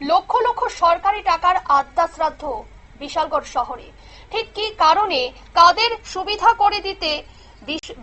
লক্ষ লক্ষ সরকারি টাকার আদ্যা শ্রাদ্ধ বিশালগড় শহরে। ঠিক কি কারণে কাদের সুবিধা করে দিতে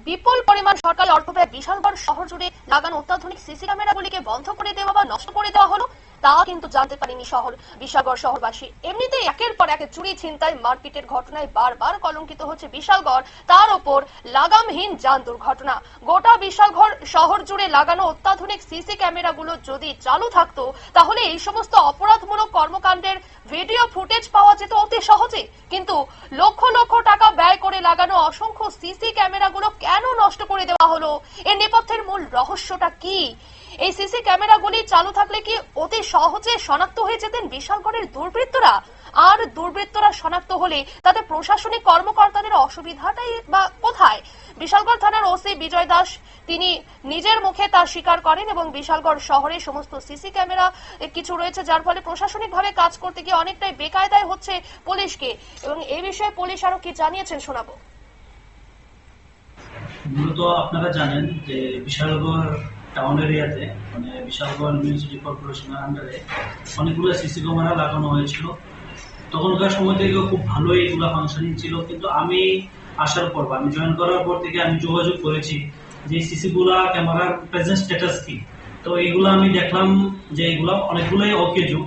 বিপুল পরিমাণ সরকারি অর্থ প্রায় বিশালগড় শহর জুড়ে লাগানো অত্যাধুনিক সিসি ক্যামেরাগুলিকে বন্ধ করে দেওয়া বা নষ্ট করে দেওয়া হলো? তা কিন্তু জানতে পারেনি শহর, বিশালগড় শহরবাসী। এমনিতেই একের পর এক চুরি, ছিনতাই, মারপিটের ঘটনায় বারবার কলঙ্কিত হচ্ছে বিশালগড়। তার ওপর লাগামহীন যান দুর্ঘটনা। গোটা বিশালগড় শহর জুড়ে লাগানো অত্যাধুনিক সিসি ক্যামেরাগুলো যদি চালু থাকতো, তাহলে এই সমস্ত অপরাধমূলক কর্মকাণ্ডের ভিডিও ফুটেজ পাওয়া যেত অতি সহজে। কিন্তু লক্ষ লক্ষ টাকা ব্যয় করে লাগানো অসংখ্য সিসি ক্যামেরাগুলো কেন নষ্ট করে দেওয়া হলো? এর নেপথ্যের মূল রহস্যটা কি? এই সিসি ক্যামেরাগুলি চালু থাকলে কি অতি সহজে শনাক্ত হয়ে যেতেন বিশালগড়ের দুর্বৃত্তরা? আর দুর্বৃত্তরা শনাক্ত হলে তাতে প্রশাসনিক কর্মকর্তাদের অসুবিধাটাই বা কোথায়? বিশালগড় থানার ওসি বিজয় দাস, তিনি নিজের মুখে তা স্বীকার করেন এবং বিশালগড় শহরে সমস্ত সিসি ক্যামেরা কিছু রয়েছে, যার ফলে প্রশাসনিকভাবে কাজ করতে গিয়ে অনেকটাই বেকায়দায় হচ্ছে পুলিশকে। এবং এই বিষয়ে পুলিশ আরও কি জানিয়েছেন শোনাবো? মূলত আপনারা জানেন যে বিশালগড় টাউন এরিয়াতে মানে বিশালগড় মিউনিসিপাল কর্পোরেশনের আন্ডারে অনেকগুলো সিসি ক্যামেরা লাগানো হয়েছিল। তখনকার সময় থেকে খুব ভালোই এগুলো ফাংশনিং ছিল, কিন্তু আমি আসার পর আমি জয়েন করার পর থেকে আমি যোগাযোগ করেছি যে সিসি গুলা ক্যামেরার প্রেজেন্ট স্ট্যাটাস কি। তো এইগুলো আমি দেখলাম যে এগুলো অনেকগুলোই অকেজু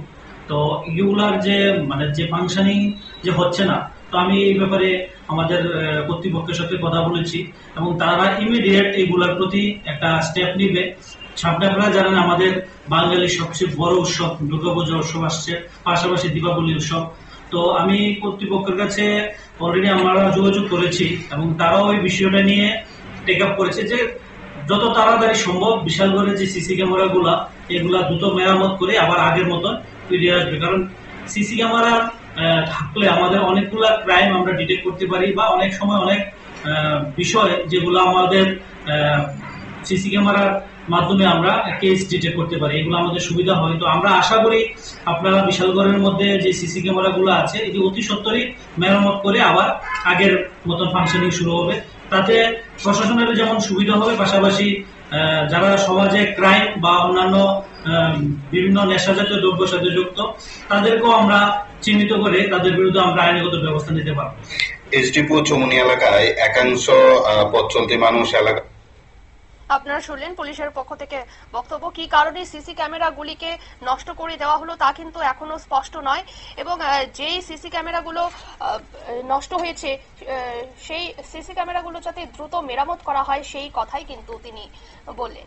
তো এগুলার যে মানে যে ফাংশনিং যে হচ্ছে না তো আমি এই ব্যাপারে আমাদের কর্তৃপক্ষের সাথে কথা বলেছি এবং তারা ইমিডিয়েট এইগুলার প্রতি একটা স্টেপ নিবে। সামনে জানেন আমাদের বাঙালির সবচেয়ে বড় উৎসব, দুর্গাপূজা উৎসব আসছে, পাশাপাশি দীপাবলি উৎসব। তো আমি কর্তৃপক্ষের কাছে অলরেডি আমরা যোগাযোগ করেছি এবং তারাও ওই বিষয়টা নিয়ে টেক আপ করেছে যে যত তাড়াতাড়ি সম্ভব বিশালগড়ের যে সিসি ক্যামেরা গুলা, এগুলা দ্রুত মেরামত করে আবার আগের মতন ফিরে আসবে। কারণ সিসি ক্যামেরা থাকলে আমাদের অনেকগুলা ক্রাইম আমরা ডিটেক্ট করতে পারি বা অনেক সময় অনেক বিষয় যেগুলো আমাদের সিসি ক্যামেরার মাধ্যমে আমরা কেস ডিটেক্ট করতে পারি, এগুলো আমাদের সুবিধা হয়। তো আমরা আশা করি আপনারা বিশালগড়ের মধ্যে যে সিসি ক্যামেরা গুলো আছে, এটি অতি সত্তরই মেরামত করে আবার আগের মতন ফাংশনিং শুরু হবে। তাতে প্রশাসনের যেমন সুবিধা হবে, পাশাপাশি যারা সমাজে ক্রাইম বা অন্যান্য বিভিন্ন নেশাজাতীয় দ্রব্যের সাথে যুক্ত তাদেরকেও আমরা চিহ্নিত করে তাদের বিরুদ্ধে আমরা আইনগত ব্যবস্থা নিতে পারব। এসডিপো চৌমুনি এলাকায় একাংশ পথ চলতি মানুষ এলাকা আপনারা শুনলেন পুলিশের পক্ষ থেকে বক্তব্য কি কারণে সিসি ক্যামেরাগুলিকে নষ্ট করে দেওয়া হলো তা কিন্তু এখনও স্পষ্ট নয় এবং যেই সিসি ক্যামেরাগুলো আহ, নষ্ট হয়েছে সেই সিসি ক্যামেরাগুলো যাতে দ্রুত মেরামত করা হয় সেই কথাই কিন্তু তিনি বললেন।